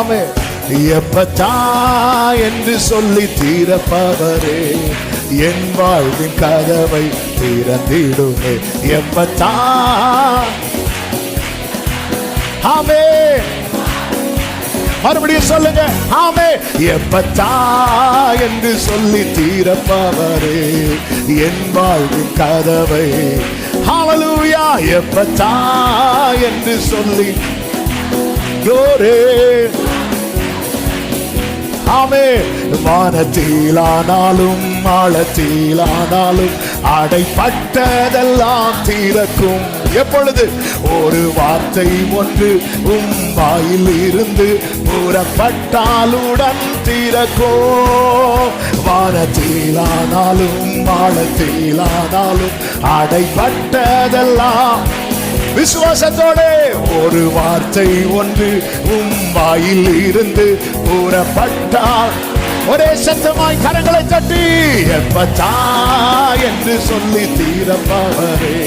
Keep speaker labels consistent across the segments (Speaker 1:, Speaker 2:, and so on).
Speaker 1: ஆமே. எப்பத்தா என்று சொல்லி தீரப்பவரே என் வாழ்வின் கதவை திறந்திடுமே. எப்பத்தா ஆமே. மறுபடியும் சொல்லுங்க. ஆமே. எப்பத்தா என்று சொல்லி தீரப்பவரே என் வாழ்வின் கதவை. ஹாலலூயா எப்பத்தா என்று சொல்லி glory ஆமே. வானத்திலானாலும் ஆழத்திலானாலும் அடைப்பட்டதெல்லாம் தீரக்கும். எப்பொழுது? ஒரு வார்த்தை ஒன்று உம் வாயில் இருந்து கூறப்பட்டாலுடன் தீரக்கோ வானத்திலானாலும் ஆழத்திலானாலும் அடைப்பட்டதெல்லாம் விசுவாசத்தோடு. ஒரு வார்த்தை ஒன்று உம் வாயில் இருந்து கூறப்பட்டால் ஒரே சத்தமாய் கரங்களை தட்டி எப்பத்தா என்று சொல்லி தீரப்பவரே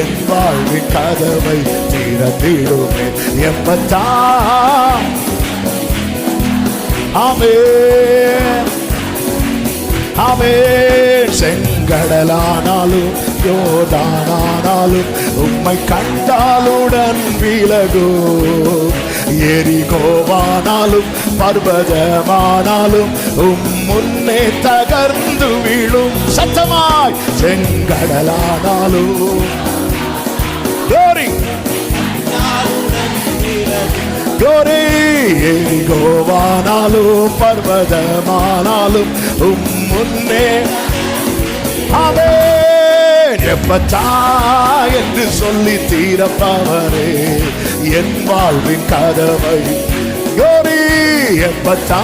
Speaker 1: என் வாழ்வின் கதவை தீரத்திடுமே எப்பத்தா ஆமே ஆமே செங்கடலானாலும் யோதானான உம்மை கண்டாலுடன் விலகோ எரிகோவானாலும் பர்வதமானாலும் உம் முன்னே தகர்ந்து விழும். சத்தமாய் செங்கடலானாலும். Glory! கோரி எரிகோவானாலும் பர்வதமானாலும் உம் முன்னே. ஆமென்! எப்பத்தா என்று சொல்லி தீரப்பவரே. என் வாழ்வின் கதவை கோரி எப்பத்தா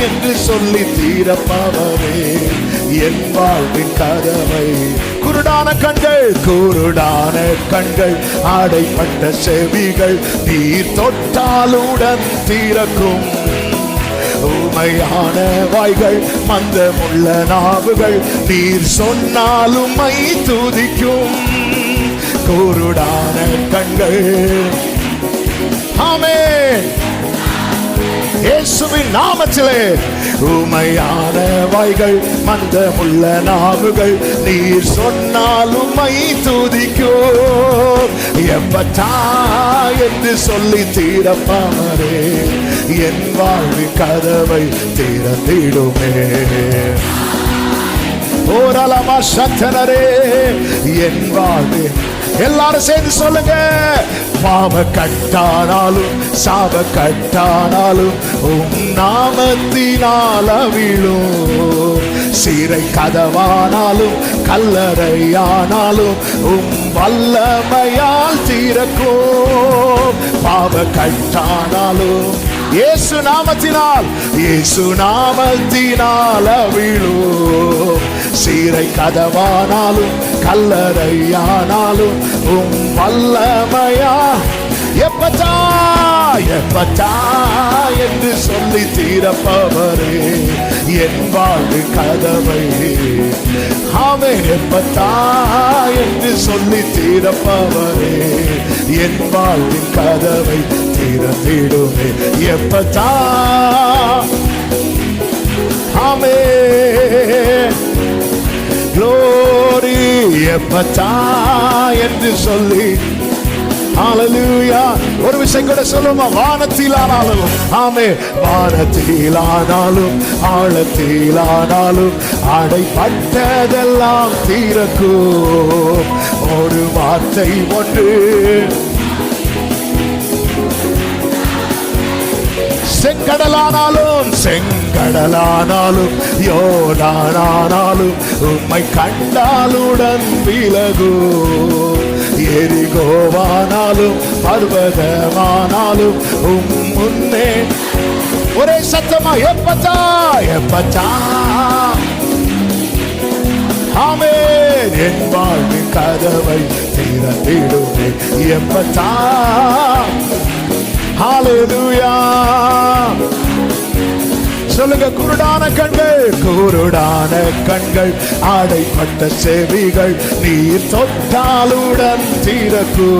Speaker 1: என்று சொல்லி தீரப்பவரே. என் வாழ்வின் கதவை குருடான கண்கள் குருடான கண்கள் ஆடைப்பட்ட செவிகள் நீர் தொட்டாலுடன் தீரக்கும் ஊமையான வாய்கள் மந்தமுள்ள நாவுகள் நீர் சொன்னாலும் மை துதிக்கும். கூருடான கண்கள். ஆமே இயேசுவின் நாமத்திலே உமையான வாய்கள் மந்தமுள்ள நாவுகள் நீர் சொன்னாலும் மை துதிக்கோ எப்பட்டா என்று சொல்லி தீரப்பாமரே என் வாழ்வின் கதவை திறந்திடுமே. ஓரலமா சத்தனரே என் வாழ்வு எல்லாரும் சேர்ந்து சொல்லுங்க. பாவ கட்டானாலும் சாப கட்டானாலும் உம் நாமத்தினால் அவிழும். சீரை கதவானாலும் கல்லறையானாலும் உம் வல்லமையால் தீரக்கும் பாவ கட்டானாலும் இயேசு நாமத்தினால் இயேசு நாமத்தினால் அவிழும் சீரை கதவானாலும் கல்லறையானாலும் உம் வல்லமையா எப்பதான் காயப்பட்டா என்று சொல்லி தீரப்பவரே. என் வாழ்வு கதவை. ஆமென் என்று சொல்லி தீரப்பவரே. என் வாழ்வு கதவை திறந்திடுமே. எப்பத்தா ஆமே க்ளோரி எப்பத்தா என்று சொல்லி ஹalleluya ஒரு விஷயம் கூட சொல்லுமா? வானத்தில் ஆனாலும் ஆமே வானத்தில் ஆனாலும் ஆழத்தில் ஆனாலும் அடைப்பட்டதெல்லாம் தீரக்கும் ஒரு வார்த்தை ஒன்று. செங்கடலானாலும் செங்கடலானாலும் யோதானானாலும் உம்மை கண்டாலுடன் விலகு. ஆனாலும் பர்வதமானாலும் உம் முன்னே. ஒரே சத்தமா எப்பச்சா எப்பச்சா ஆமே என் வாழ்வின் கதவை திறந்திடுமே எப்பச்சா ஹalleluya சொல்லுங்க குருடான கண்கள் குருடான கண்கள் ஆடைப்பட்ட செவிகள் நீர் தொட்டாலுடன் தீரக்கூ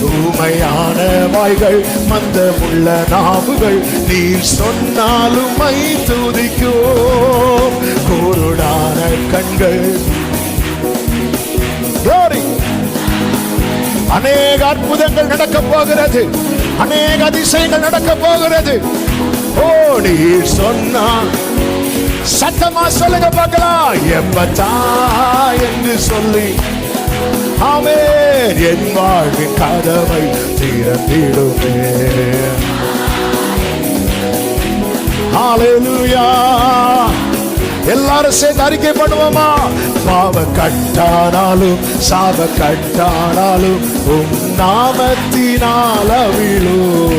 Speaker 1: தூமையான வாய்கள் மந்தமுள்ள நாவுகள். நீர் சொன்னாலும் மை துதிக்கோ குருடான கண்கள். அநேக அற்புதங்கள் நடக்க போகிறது. அநேக அதிசயங்கள் நடக்க போகிறது. ஓ நீர் சொன்னா சத்தமா சொல்லுங்க பார்க்கலாம். எப்பதா என்று சொல்லி ஆமே. என் வாழ்வின் கதவை திறந்திடுமே. ஹalleluya எல்லாரும் சேர்ந்து அறிக்கை பண்ணுவோமா? பாவ கட்டானாலும் சாப கட்டானாலும் உன் நாமத்தினால் அவிழும்.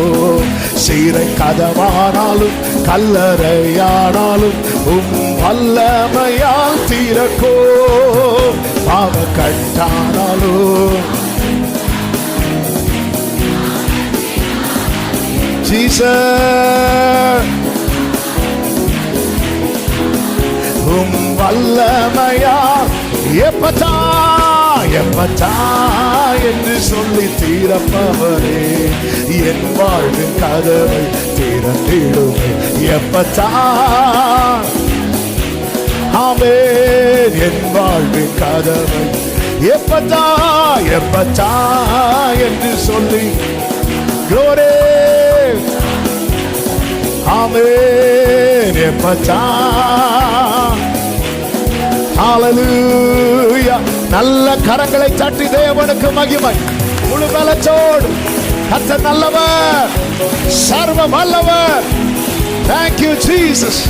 Speaker 1: சீரை கதவானாலும் கல்லறையானாலும் உம் வல்லமையால் தீரக்கோ பாவ கட்டானாலும் ஜீசஸ் உம் வல்லமையா எப்பதா எப்பதா என்று சொல்லி தீரப்பவரே என் வாழ்வின் கதவை திறந்திடுமே. எப்பச்சா ஆமே என் வாழ்வின் கதவை எப்பச்சா எப்பச்சா என்று சொல்லி குளோரே ஆமே எப்பச்சா ஹalleluya நல்ல கரங்களை சாட்டி தேவனுக்கு மகிமை. முழு பலச்சோடு கர்த்தர் நல்லவர். சர்வ வல்லவர். Thank you Jesus